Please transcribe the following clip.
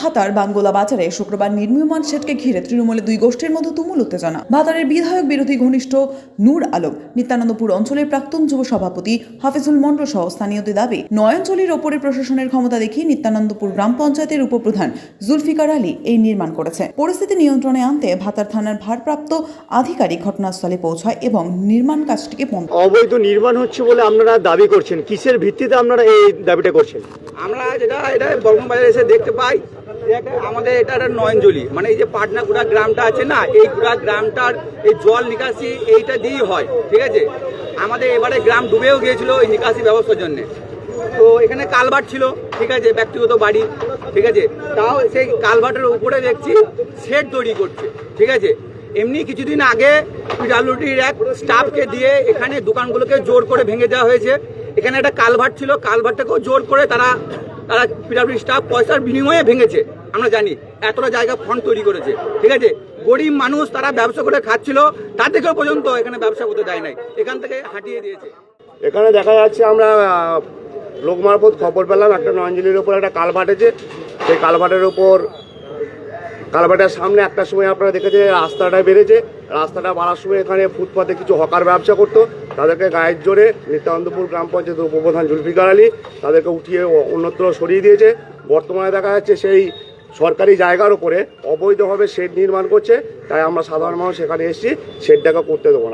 ভাতার বাঙ্গোলা বাজারে শুক্রবার নির্মীয়মান শেডকে ঘিরে তৃণমূলের দুই গোষ্ঠীর মধ্যে তুমুল উত্তেজনা। ভাতারের বিধায়ক বিরোধী ঘনিষ্ঠ নূর আলম নিত্যানন্দপুর অঞ্চলের প্রাক্তন যুব সভাপতি হাফিজুল মন্ডল সহ স্থানীয়দের দাবি নয়াঞ্চলের ওপরে প্রশাসনের ক্ষমতা দেখিয়ে নিত্যানন্দপুর গ্রাম পঞ্চায়েতের উপপ্রধান জুলফিকার আলী এই নির্মাণ করেছে। পরিস্থিতি নিয়ন্ত্রণে আনতে ভাতার থানার ভারপ্রাপ্ত আধিকারিক ঘটনাস্থলে পৌঁছায় এবং নির্মাণ কাজটিকে বন্ধ অবৈধ নির্মাণ হচ্ছে বলে আপনারা দাবি করছেন। কিসের ভিত্তিতে আপনারা এই দাবিটা করছেন? আমরা যেটা এটা বর্ধমান বাজারে এসে দেখতে পাই আমাদের এটা একটা নয়নজলি। মানে এই যে পাটনাগুড়া গ্রামটা আছে না, এই গুড়া গ্রামটার এই জল নিকাশি এইটা দিয়েই হয়, ঠিক আছে? আমাদের এবারে গ্রাম ডুবেও গিয়েছিল এই নিকাশি ব্যবস্থার জন্য। তো এখানে কালভার্ট ছিল, ঠিক আছে, ব্যক্তিগত বাড়ি, ঠিক আছে? তাও সেই কালভার্টের উপরে দেখছি শেড তৈরি করছে, ঠিক আছে? এমনি কিছুদিন আগে পিডাব্লিউডির এক স্টাফকে দিয়ে এখানে দোকানগুলোকে জোর করে ভেঙে দেওয়া হয়েছে। এখানে একটা কালভার্ট ছিল, কালভার্টটাকেও জোর করে তারা তারা পিডাব্লিউ স্টাফ পয়সার বিনিময়ে ভেঙেছে, আমরা জানি, এতটা জায়গা ফন্ড তৈরি করেছে, ঠিক আছে? গরিব মানুষ তারা ব্যবসা করে খাচ্ছিল তাদেরকেও পর্যন্ত এখানে ব্যবসা করতে দেয় নাই, এখান থেকে হাঁটিয়ে দিয়েছে। এখানে দেখা যাচ্ছে আমরা লোক মারফত খবর পেলাম, একটা নয়ঞ্জলির ওপর একটা কালভার্ট আছে, সেই কালভার্টের ওপর কালভার্টের সামনে একটা সময় আপনারা দেখেছে রাস্তাটা বেড়েছে। রাস্তাটা বাড়ার সময় এখানে ফুটপাতে কিছু হকার ব্যবসা করতো। তাদেরকে গায়ের জোরে নিত্যানন্দপুর গ্রাম পঞ্চায়েতের উপপ্রধান জুলফিকার আলী তাদেরকে উঠিয়ে অন্যত্র সরিয়ে দিয়েছে। বর্তমানে দেখা যাচ্ছে সেই সরকারি জায়গার উপরে অবৈধভাবে শেড নির্মাণ করছে। তাই আমরা সাধারণ মানুষ এখানে এসেছি, শেডটাকে করতে দেবো না।